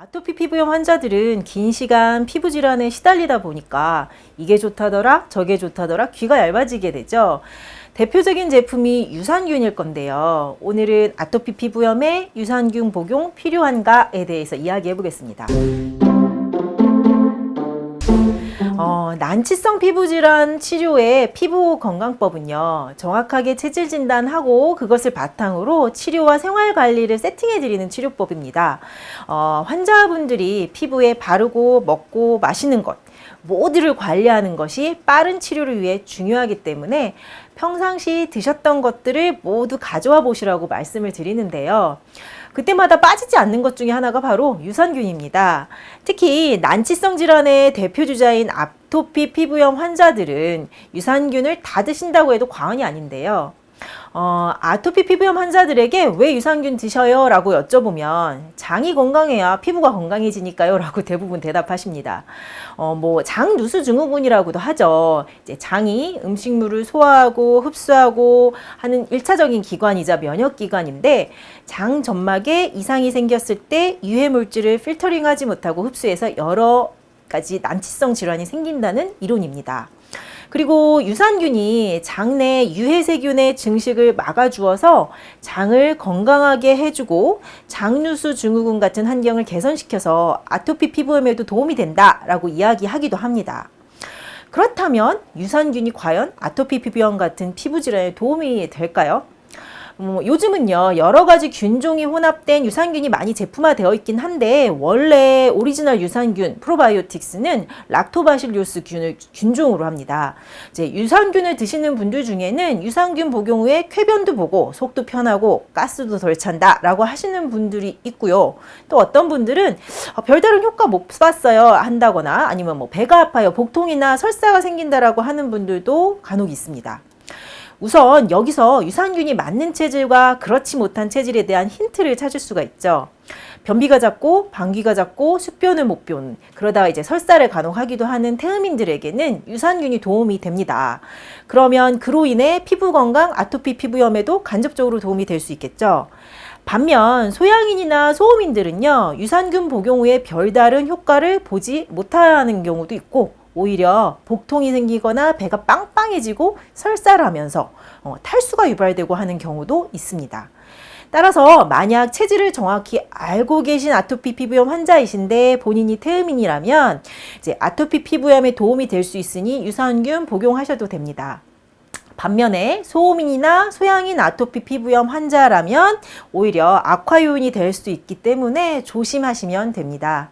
아토피 피부염 환자들은 긴 시간 피부 질환에 시달리다 보니까 이게 좋다더라 저게 좋다더라 귀가 얇아지게 되죠. 대표적인 제품이 유산균일 건데요. 오늘은 아토피 피부염에 유산균 복용 필요한가에 대해서 이야기해 보겠습니다. 어, 난치성 피부 질환 치료의 피부 건강법은요, 정확하게 체질 진단하고 그것을 바탕으로 치료와 생활 관리를 세팅해 드리는 치료법입니다. 어, 환자분들이 피부에 바르고 먹고 마시는 것, 모두를 관리하는 것이 빠른 치료를 위해 중요하기 때문에 평상시 드셨던 것들을 모두 가져와 보시라고 말씀을 드리는데요. 그때마다 빠지지 않는 것 중에 하나가 바로 유산균입니다. 특히 난치성 질환의 대표 주자인 아토피 피부염 환자들은 유산균을 다 드신다고 해도 과언이 아닌데요. 어, 아토피 피부염 환자들에게 왜 유산균 드셔요? 라고 여쭤보면 장이 건강해야 피부가 건강해지니까요. 라고 대부분 대답하십니다. 어, 뭐, 장누수 증후군이라고도 하죠. 이제 장이 음식물을 소화하고 흡수하고 하는 일차적인 기관이자 면역기관인데 장 점막에 이상이 생겼을 때 유해 물질을 필터링하지 못하고 흡수해서 여러 가지 난치성 질환이 생긴다는 이론입니다. 그리고 유산균이 장내 유해세균의 증식을 막아주어서 장을 건강하게 해주고 장누수 증후군 같은 환경을 개선시켜서 아토피 피부염에도 도움이 된다라고 이야기하기도 합니다. 그렇다면 유산균이 과연 아토피 피부염 같은 피부 질환에 도움이 될까요? 뭐 요즘은요 여러 가지 균종이 혼합된 유산균이 많이 제품화되어 있긴 한데 원래 오리지널 유산균 프로바이오틱스는 락토바실리우스 균을 균종으로 합니다. 이제 유산균을 드시는 분들 중에는 유산균 복용 후에 쾌변도 보고 속도 편하고 가스도 덜 찬다라고 하시는 분들이 있고요. 또 어떤 분들은 어, 별다른 효과 못 봤어요 한다거나 아니면 뭐 배가 아파요 복통이나 설사가 생긴다라고 하는 분들도 간혹 있습니다. 우선 여기서 유산균이 맞는 체질과 그렇지 못한 체질에 대한 힌트를 찾을 수가 있죠. 변비가 잦고 방귀가 잦고 숙변을 못 배우는 그러다가 이제 설사를 간혹 하기도 하는 태음인들에게는 유산균이 도움이 됩니다. 그러면 그로 인해 피부 건강, 아토피 피부염에도 간접적으로 도움이 될 수 있겠죠. 반면 소양인이나 소음인들은요 유산균 복용 후에 별다른 효과를 보지 못하는 경우도 있고 오히려 복통이 생기거나 배가 빵빵해지고 설사를 하면서 어, 탈수가 유발되고 하는 경우도 있습니다. 따라서 만약 체질을 정확히 알고 계신 아토피 피부염 환자이신데 본인이 태음인이라면 이제 아토피 피부염에 도움이 될 수 있으니 유산균 복용하셔도 됩니다. 반면에 소음인이나 소양인 아토피 피부염 환자라면 오히려 악화 요인이 될 수 있기 때문에 조심하시면 됩니다.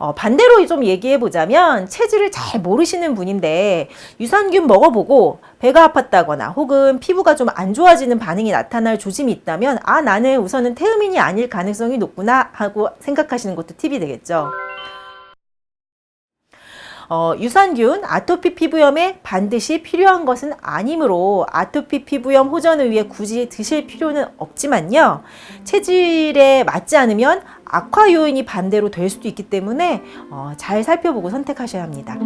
어, 반대로 좀 얘기해 보자면 체질을 잘 모르시는 분인데 유산균 먹어보고 배가 아팠다거나 혹은 피부가 좀 안 좋아지는 반응이 나타날 조짐이 있다면 아 나는 우선은 태음인이 아닐 가능성이 높구나 하고 생각하시는 것도 팁이 되겠죠. 어, 유산균 아토피 피부염에 반드시 필요한 것은 아니므로 아토피 피부염 호전을 위해 굳이 드실 필요는 없지만요. 체질에 맞지 않으면 악화 요인이 반대로 될 수도 있기 때문에 어, 잘 살펴보고 선택하셔야 합니다.